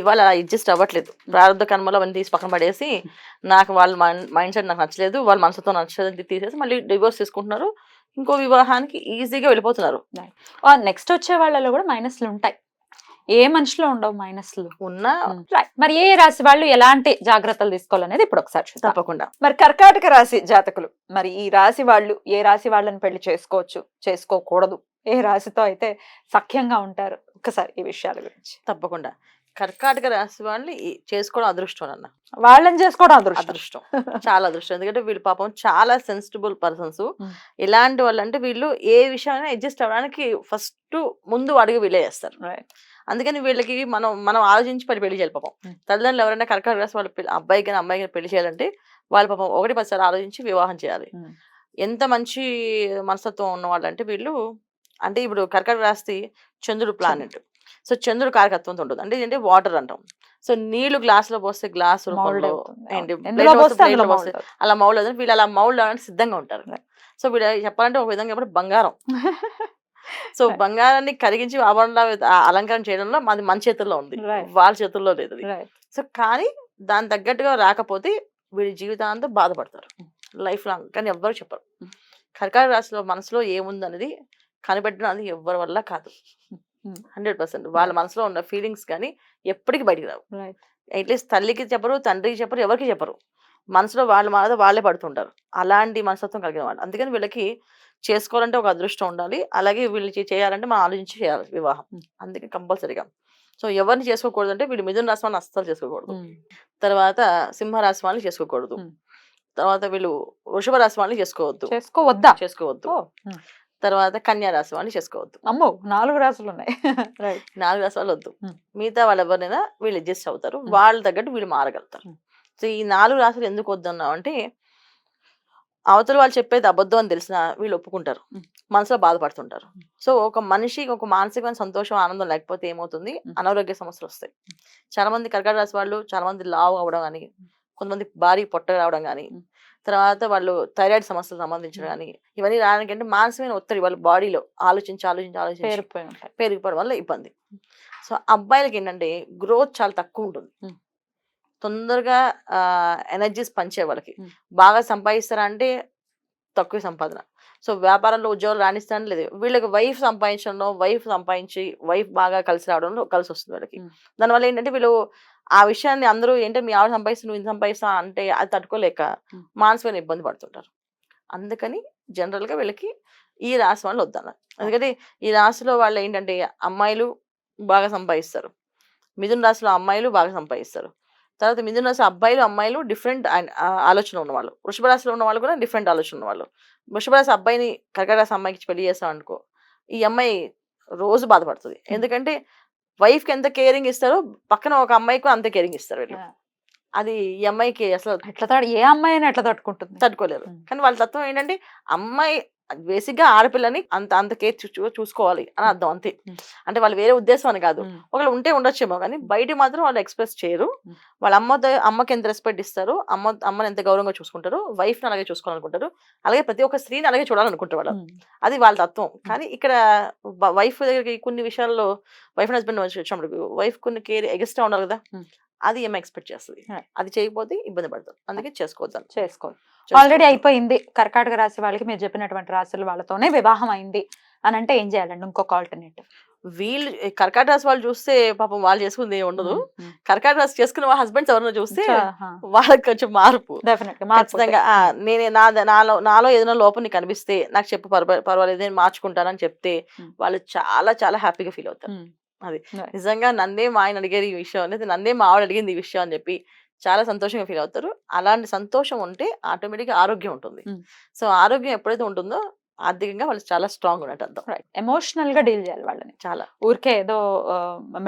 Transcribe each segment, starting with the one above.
ఇవాళ అలా అడ్జస్ట్ అవ్వట్లేదు. ప్రారంభ కర్మలో అవన్నీ తీసి పక్కన పడేసి నాకు వాళ్ళ మైండ్ సెట్ నాకు నచ్చలేదు వాళ్ళ మనసుతో నచ్చలేదు అని తీసేసి మళ్ళీ డివోర్స్ తీసుకుంటున్నారు ఇంకో వివాహానికి ఈజీగా వెళ్ళిపోతున్నారు. నెక్స్ట్ వచ్చే వాళ్ళలో కూడా మైనస్లు ఉంటాయి. ఏ మనిషిలో ఉండవు మైనస్లు ఉన్న రైట్ మరి ఏ రాశి వాళ్ళు ఎలాంటి జాగ్రత్తలు తీసుకోవాలనేది ఇప్పుడు ఒకసారి తప్పకుండా. మరి కర్కాటక రాశి జాతకులు మరి ఈ రాశి వాళ్ళు ఏ రాశి వాళ్ళని పెళ్ళి చేసుకోవచ్చు చేసుకోకూడదు? ఏ రాశితో అయితే సఖ్యంగా ఉంటారు? ఒకసారి ఈ విషయాల గురించి. తప్పకుండా. కర్కాటక రాశి వాళ్ళని చేసుకోవడం అదృష్టం అన్న. వాళ్ళని చేసుకోవడం అదృష్టం. అదృష్టం. చాలా అదృష్టం. ఎందుకంటే వీళ్ళు పాపం చాలా సెన్సిటబుల్ పర్సన్స్. ఎలాంటి వాళ్ళు అంటే వీళ్ళు ఏ విషయాన్ని అడ్జస్ట్ అవ్వడానికి ఫస్ట్ ముందు అడుగు వీళ్ళే చేస్తారు. అందుకని వీళ్ళకి మనం మనం ఆలోచించి పని పెళ్ళి చేయాలి పాపం. తల్లిదండ్రులు ఎవరైనా కర్కాటక రాశి వాళ్ళ అబ్బాయికి కానీ అమ్మాయికి కానీ పెళ్ళి చేయాలంటే వాళ్ళ పాపం ఒకటి పదిసారి ఆలోచించి వివాహం చేయాలి. ఎంత మంచి మనస్తత్వం ఉన్న వాళ్ళు అంటే వీళ్ళు అంటే ఇప్పుడు కర్కాటక రాశి చంద్రుడు ప్లానెట్ సో చంద్రుడు కారకత్వంతో ఉంటుంది. అంటే ఏంటంటే వాటర్ అంటాం. సో నీళ్ళు గ్లాస్లో పోస్తే గ్లాస్ రూపంలో. అలా మౌల్ అవుతుంది. వీళ్ళు అలా మౌల్ అవడానికి సిద్ధంగా ఉంటారు. సో వీళ్ళు చెప్పాలంటే ఒక విధంగా ఇప్పుడు బంగారం. సో. బంగారాన్ని కరిగించి ఆభరణలా అలంకరణ చేయడంలో మాది మన చేతుల్లో ఉంది. వాళ్ళ చేతుల్లో లేదు. సో కానీ దాని తగ్గట్టుగా రాకపోతే వీడి జీవితాంతం బాధపడతారు. లైఫ్ లాంగ్ కానీ ఎవ్వరు చెప్పరు. Mm. కర్కాటక రాశిలో మనసులో ఏముంది అనేది కనిపెట్టడం అది ఎవ్వరి వల్ల కాదు. Mm. Hundred percent. వాళ్ళ మనసులో ఉన్న ఫీలింగ్స్ కానీ ఎప్పటికీ బయటికి రావు. అట్లీస్ట్ తల్లికి చెప్పరు తండ్రికి చెప్పరు ఎవరికి చెప్పరు. మనసులో వాళ్ళు మాట వాళ్ళే పడుతుంటారు. అలాంటి మనస్తత్వం కలిగిన వాళ్ళు. అందుకని వీళ్ళకి చేసుకోవాలంటే ఒక అదృష్టం ఉండాలి. అలాగే వీళ్ళకి చేయాలంటే మనం ఆలోచించి చేయాలి వివాహం. అందుకే కంపల్సరీగా. సో ఎవరిని చేసుకోకూడదు అంటే వీళ్ళు మిథున రాశి వాళ్ళని అస్సలు చేసుకోకూడదు. తర్వాత సింహ రాశి వాళ్ళని చేసుకోకూడదు. తర్వాత వీళ్ళు వృషభ రాశి వాళ్ళని చేసుకోవద్దు. చేసుకోవద్దా? చేసుకోవద్దు. తర్వాత కన్యా రాశి వాళ్ళని చేసుకోవద్దు అమ్మో నాలుగు రాసులు ఉన్నాయి రైట్ నాలుగు రాశి వాళ్ళు వద్దు ఉమ్. మిగతా వాళ్ళు ఎవరినైనా వీళ్ళు అడ్జస్ట్ అవుతారు ఉమ్. వాళ్ళ తగ్గట్టు వీళ్ళు మారగలుగుతారు ఉమ్. సో ఈ నాలుగు రాశులు ఎందుకు వద్దన్నాం అంటే అవతల వాళ్ళు చెప్పేది అబద్ధం అని తెలిసిన వీళ్ళు ఒప్పుకుంటారు. మనసులో బాధపడుతుంటారు. సో ఒక మనిషికి ఒక మానసికమైన సంతోషం ఆనందం లేకపోతే ఏమవుతుంది. అనారోగ్య సమస్యలు వస్తాయి చాలా మంది కర్కాటక రాశి వాళ్ళు చాలా మంది లావు అవ్వడం కానీ కొంతమంది భారీ పొట్ట రావడం కానీ. తర్వాత వాళ్ళు థైరాయిడ్ సమస్యలకు సంబంధించిన కానీ ఇవన్నీ రావడానికి మానసికమైన ఒత్తిడి వాళ్ళ బాడీలో ఆలోచించి ఆలోచించి ఆలోచించి పెరిగిపోవడం వల్ల ఇబ్బంది. సో అబ్బాయిలకి ఏంటంటే గ్రోత్ చాలా తక్కువ ఉంటుంది. తొందరగా ఎనర్జీస్ పంచే వాళ్ళకి. బాగా సంపాదిస్తారా అంటే తక్కువ సంపాదన. సో వ్యాపారంలో ఉద్యోగాలు రాణిస్తారని లేదు. వీళ్ళకి వైఫ్ సంపాదించడంలో వైఫ్ సంపాదించి వైఫ్ బాగా కలిసి రావడంలో కలిసి వస్తుంది వీళ్ళకి. దానివల్ల ఏంటంటే వీళ్ళు ఆ విషయాన్ని అందరూ ఏంటంటే మీ ఆవిడ సంపాదిస్తు నువ్వు ఇంత సంపాదిస్తా అంటే అది తట్టుకోలేక ఉమ్. మానసికమైన ఇబ్బంది పడుతుంటారు. అందుకని జనరల్గా వీళ్ళకి ఈ రాశి వాళ్ళు వద్దన్నారు ఎందుకంటే ఈ రాశిలో వాళ్ళు ఏంటంటే అమ్మాయిలు బాగా సంపాదిస్తారు. మిథున రాశిలో అమ్మాయిలు బాగా సంపాదిస్తారు. తర్వాత మిథున రాశి అబ్బాయిలు అమ్మాయిలు డిఫరెంట్ ఆలోచన ఉన్నవాళ్ళు. వృషభ రాశిలో ఉన్న వాళ్ళు కూడా డిఫరెంట్ ఆలోచన ఉన్నవాళ్ళు. వృషభ రాశి అబ్బాయిని కర్కట రాశి అమ్మాయికి పెళ్ళి చేస్తాం అనుకో ఈ అమ్మాయి రోజు బాధపడుతుంది. ఎందుకంటే వైఫ్కి ఎంత కేరింగ్ ఇస్తారో పక్కన ఒక అమ్మాయికి అంతే కేరింగ్ ఇస్తారు వీళ్ళు. అది ఈ అమ్మాయికి అసలు ఎట్లా తడు ఏ అమ్మాయి అయినా ఎట్లా తట్టుకుంటుంది? తట్టుకోలేరు. కానీ వాళ్ళ తత్వం ఏంటంటే అమ్మాయి బేసిక్గా ఆడపిల్లని అంత అంత కేర్ చూసుకోవాలి అని అర్థం అంతే. అంటే వాళ్ళు వేరే ఉద్దేశం అని కాదు. ఒకళ్ళు ఉంటే ఉండొచ్చేమో కానీ బయట మాత్రం వాళ్ళు ఎక్స్ప్రెస్ చేయరు. వాళ్ళ అమ్మ అమ్మకి ఎంత రెస్పెక్ట్ ఇస్తారు అమ్మ అమ్మని ఎంత గౌరవంగా చూసుకుంటారు వైఫ్ని అలాగే చూసుకోవాలనుకుంటారు అలాగే ప్రతి ఒక్క స్త్రీని అలాగే చూడాలనుకుంటారు వాళ్ళు. అది వాళ్ళ తత్వం కానీ ఇక్కడ వైఫ్ దగ్గరికి కొన్ని విషయాల్లో వైఫ్ అండ్ హస్బెండ్ వచ్చినప్పుడు వైఫ్ కొన్ని కేర్ ఎగస్ట్రా ఉండాలి కదా. అది ఏమో ఎక్స్పెక్ట్ చేస్తుంది. అది చేయకపోతే ఇబ్బంది పడతారు అందుకే చేసుకోవద్దు చేసుకో. ఆల్రెడీ అయిపోయింది. కర్కాటక రాశి వాళ్ళకి మీరు చెప్పినటువంటి రాశులు వాళ్ళతోనే వివాహం అయింది అని అంటే ఏం చేయాలండి? ఇంకొక ఆల్టర్నేటివ్. వీళ్ళు కర్కాటక రాశి వాళ్ళు చూస్తే పాపం వాళ్ళు చేసుకుంది ఏమి ఉండదు. కర్కాటక రాశి చేసుకున్న వాళ్ళ హస్బెండ్స్ ఎవరైనా చూస్తే వాళ్ళకి కొంచెం మార్పు. ఖచ్చితంగా నేనే నా నాలో నాలో ఏదైనా లోపం నీకు కనిపిస్తే నాకు చెప్పు పర్వ- పర్వాలేదు నేను మార్చుకుంటానని చెప్తే. వాళ్ళు చాలా చాలా హ్యాపీగా ఫీల్ అవుతారు. నిజంగా నన్నే మా ఆయన అడిగారు ఈ విషయం. అనేది నన్నే మా ఆవిడ అడిగింది ఈ విషయం అని చెప్పి చాలా సంతోషంగా ఫీల్ అవుతారు. అలాంటి సంతోషం ఉంటే ఆటోమేటిక్గా ఆరోగ్యం ఉంటుంది. సో ఆరోగ్యం ఎప్పుడైతే ఉంటుందో ఆర్థికంగా వాళ్ళు చాలా స్ట్రాంగ్ ఉన్నట్టు అర్థం రైట్ ఎమోషనల్గా డీల్ చేయాలి వాళ్ళని చాలా ఊరికే ఏదో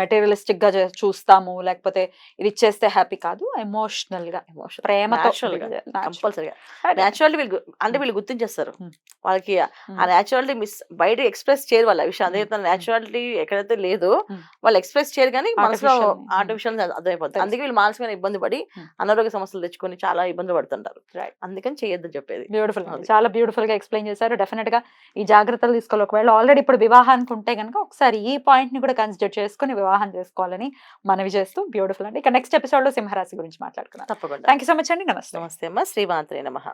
మెటీరియలిస్టిక్గా చూస్తాము లేకపోతే ఇది ఇచ్చేస్తే హ్యాపీ కాదు ఎమోషనల్గా ఎమోషన్ ప్రేమతో Natural గా, deal చేయాలి. Natural. కంపల్సరీగా. నేచురాలిటీ వీళ్ళు అంటే వీళ్ళు గుర్తించేస్తారు Hmm. వాళ్ళకి ఆ Hmm. నేచురాలిటీ మిస్ బయట ఎక్స్ప్రెస్ చేయరు వాళ్ళ విషయం అదే Hmm. నేచురాలిటీ ఎక్కడైతే లేదో Hmm. వాళ్ళు ఎక్స్ప్రెస్ చేయరు కానీ మనసులో. Hmm. ఆర్టిఫిషియల్ అర్థమైపోతుంది. అందుకే వీళ్ళు మానసికమైన ఇబ్బంది పడి Hmm. అనారోగ్య సమస్యలు తెచ్చుకొని చాలా ఇబ్బంది పడుతుంటారు. అందుకని చేయొద్దని చెప్పేది బ్యూటిఫుల్. చాలా బ్యూటిఫుల్గా ఎక్స్ప్లెయిన్ చేశారు డెఫినెట్ గా ఈ జాగ్రత్తలు తీసుకోవాలి. ఒకవేళ ఆల్రెడీ ఇప్పుడు వివాహానికి ఉంటే కనుక ఒకసారి ఈ పాయింట్ని కూడా కన్సిడర్ చేసుకుని వివాహం చేసుకోవాలని మనవి చేస్తూ బ్యూటిఫుల్ అండి. ఇక నెక్స్ట్ ఎపిసోడ్లో సింహరాశి గురించి మాట్లాడుకున్నాం తప్పకుండా. థ్యాంక్ యూ సో మచ్ అండి. నమస్తే. నమస్తే అమ్మ. శ్రీమాత్రే నమ.